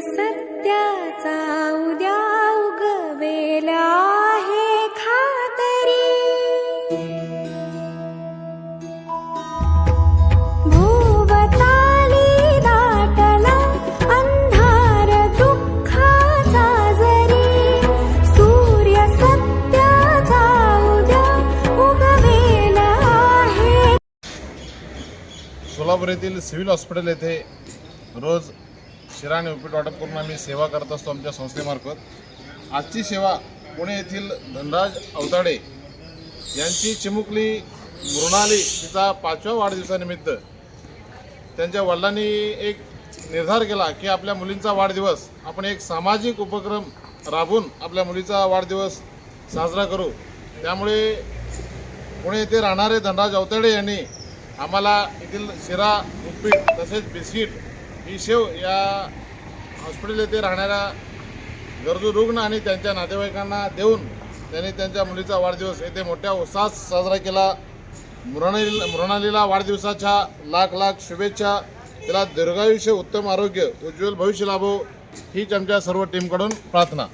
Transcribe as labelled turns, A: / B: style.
A: सत्याचा उद्या उगवेला हे खातरी. भोवताली दाटला अंधार दुःखाचा जरी. सूर्य सत्याचा उद्या उगवेला आहे.
B: सोलापूर येथील सिव्हिल हॉस्पिटल येथे रोज शिरा आणि उपीट वाटप करून आम्ही सेवा करत असतो आमच्या संस्थेमार्फत. आजची सेवा पुणे येथील धनराज अवताडे यांची चिमुकली मृणाली तिचा पाचव्या वाढदिवसानिमित्त त्यांच्या वडिलांनी एक निर्धार केला की आपल्या मुलींचा वाढदिवस आपण एक सामाजिक उपक्रम राबवून आपल्या मुलीचा वाढदिवस साजरा करू. त्यामुळे पुणे येथे राहणारे धनराज अवताडे यांनी आम्हाला येथील शिरा उपीट तसेच बिस्किट शेव या हॉस्पिटल येथे राहणाऱ्या गरजू रुग्ण आणि त्यांच्या नातेवाईकांना देऊन त्यांनी त्यांच्या मुलीचा वाढदिवस येथे मोठ्या उत्साहात साजरा केला. मृणाली मृणालीला वाढदिवसाच्या लाख लाख शुभेच्छा. तिला दीर्घायुष्य उत्तम आरोग्य उज्ज्वल भविष्य लाभो हीच आमच्या सर्व टीमकडून प्रार्थना.